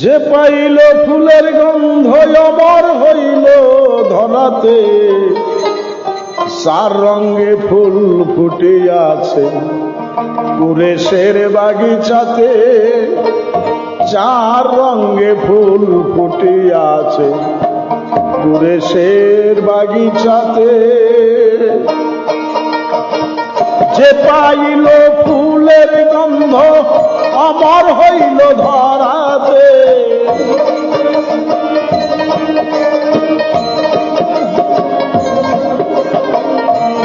যে পাইল ফুলের গন্ধ অমর হইল ধরাতে চার রঙে ফুল ফুটে ফুটিয়াছে। কুরেশের বাগিচাতে চার রঙে ফুল ফুটে ফুটিয়াছে। কুরেশের বাগিচাতে যে পাইল ফুলের গন্ধ অমর হইল ধরাতে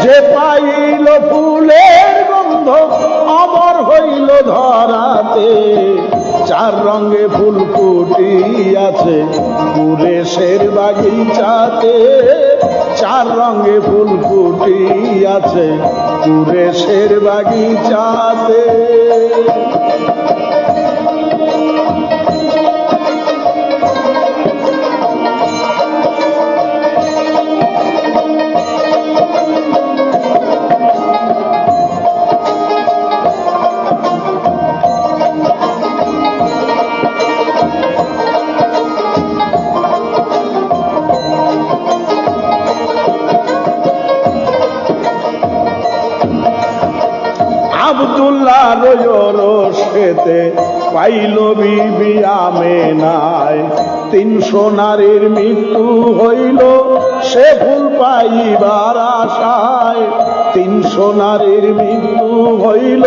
যে পাইল ফুলের গন্ধ, অমর হইল ধরাতে। চার রঙে ফুল ফুটিয়াছে পুরেশের বাগিচাতে। চার রঙে ফুল ফুটিয়াছে পুরেশের বাগিচাতে। রোশেতে পাইল বিবি আমেনায়। তিনশো নারীর মৃত্যু হইল, সে ফুল পাইবার আশায়। তিনশো নারীর মৃত্যু হইল,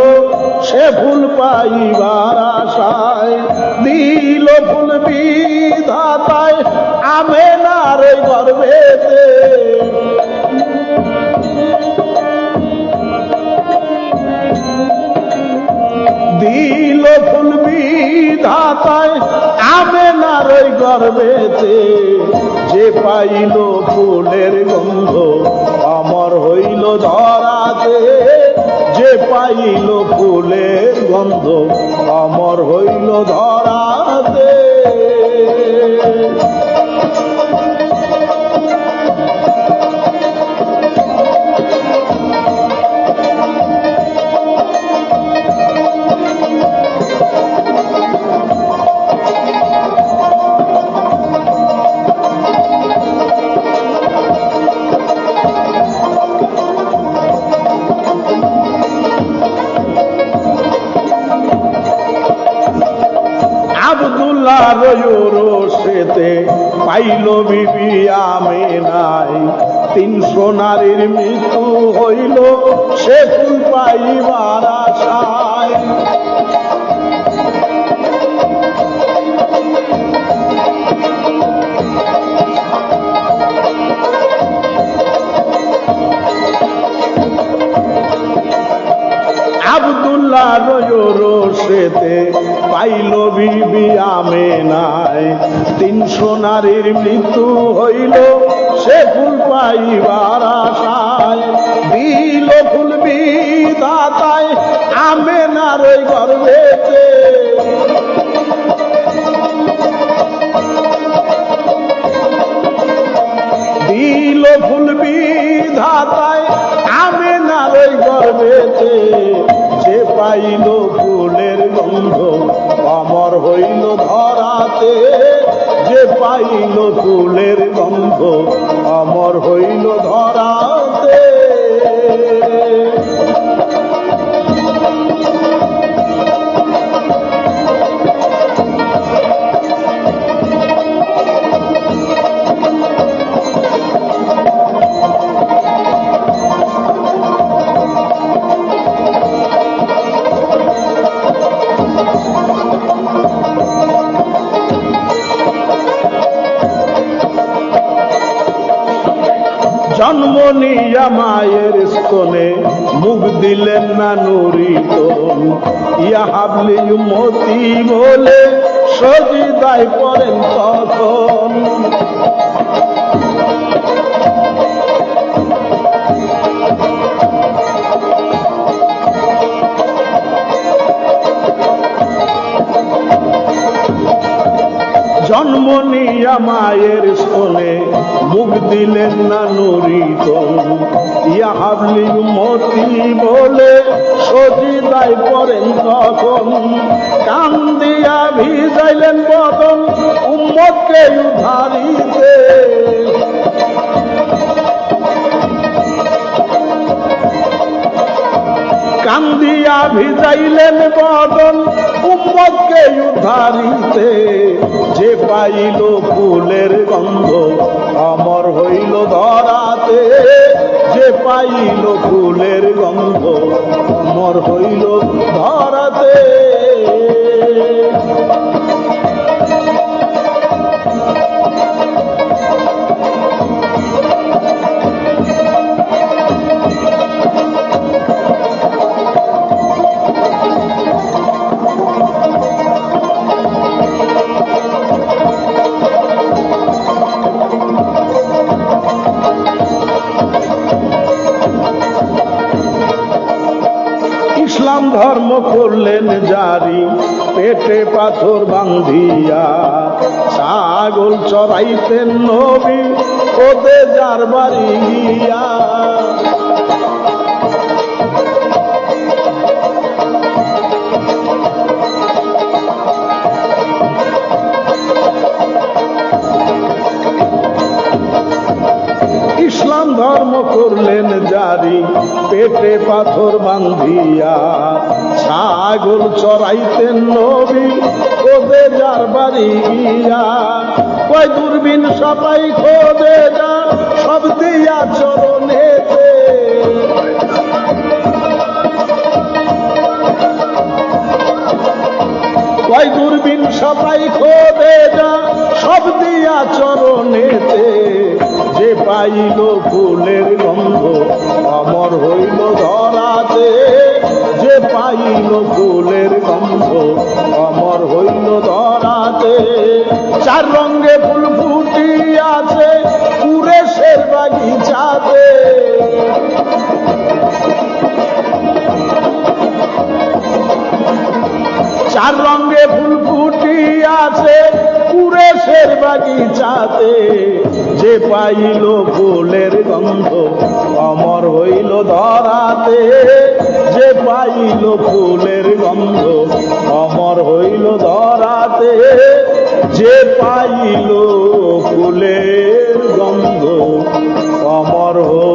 সে ফুল পাইবার আশায়। দিল ফুল বিধাতায় আমেনার গর্বেতে। নারই গর্বেতে যে পাইল ফুলের গন্ধ আমার হইল ধরাতে। যে পাইল ফুলের গন্ধ আমার হইল ধরাতে। আবদুল্লাহ রোশেতে পাইল বিবি আমে নাই তিনশো নারীর মৃত্যু হইল, সে ফুল পাইবার আশায়। আবদুল্লাহ রোশেতে পাইল বিবি আমে নাই। তিনশো নারীর মৃত্যু হইল, সে ফুল পাইবার আশায়। দিল ফুল বিধাতায়, আমে নারই গর্বেতে দিল ফুল বিধাতায়, আমে নারই গর্বেতে যে। পাইল ফুলের গন্ধ ধরাতে যে পাইল ফুলের গন্ধ অমর হইল ধরাতে জন্ম নিয়া মায়ের স্তনে মুখ দিলেন না নুরিত ইয়া হাবলি মতি বলে সজিদায় করেন তখন। জন্ম নিয়া মায়ের মুখ দিলেন না নুরিত ইয়া হাবলি মতি বলে, সজিদায় পড়েন তখন কান দিয়া ভিজাইলেন বদন, উম্মতকে উদ্ধারিতে কান্দিয়া ভিজাইলেন বদন, উম্মতকে উদ্ধারিতে যে পাইল ফুলের গন্ধ ধরাতে যে পাইল ফুলের গন্ধ অমর হইল ধরাতে। ধর্ম করলেন জারি পেটে পাথর বান্ধিয়া ছাগল চড়াইতেন নবী ওদের যার বাড়ি গিয়া। করলেন জারি, পেটে পাথর বান্ধিয়া। ছাগল চড়াইতেন নবী ওদে যার বাড়ি গিয়া। কয় দূরবীন সবাই খোদে যা সব দিয়া চরণেতে। কয় দূরবীন সবাই খোদে যা সব দিয়া চরণেতে। পাইল ফুলের গন্ধ, অমর হইল ধরাতে। যে পাইল ফুলের গন্ধ, অমর হইল ধরাতে। চার রঙে ফুল চার রঙে ফুল ফুটিয়াছে কুরেশের বাগিচাতে। যে পাইল ফুলের গন্ধ, অমর হইল ধরাতে। যে পাইল ফুলের গন্ধ, অমর হইল ধরাতে। যে পাইল ফুলের গন্ধ, অমর হইল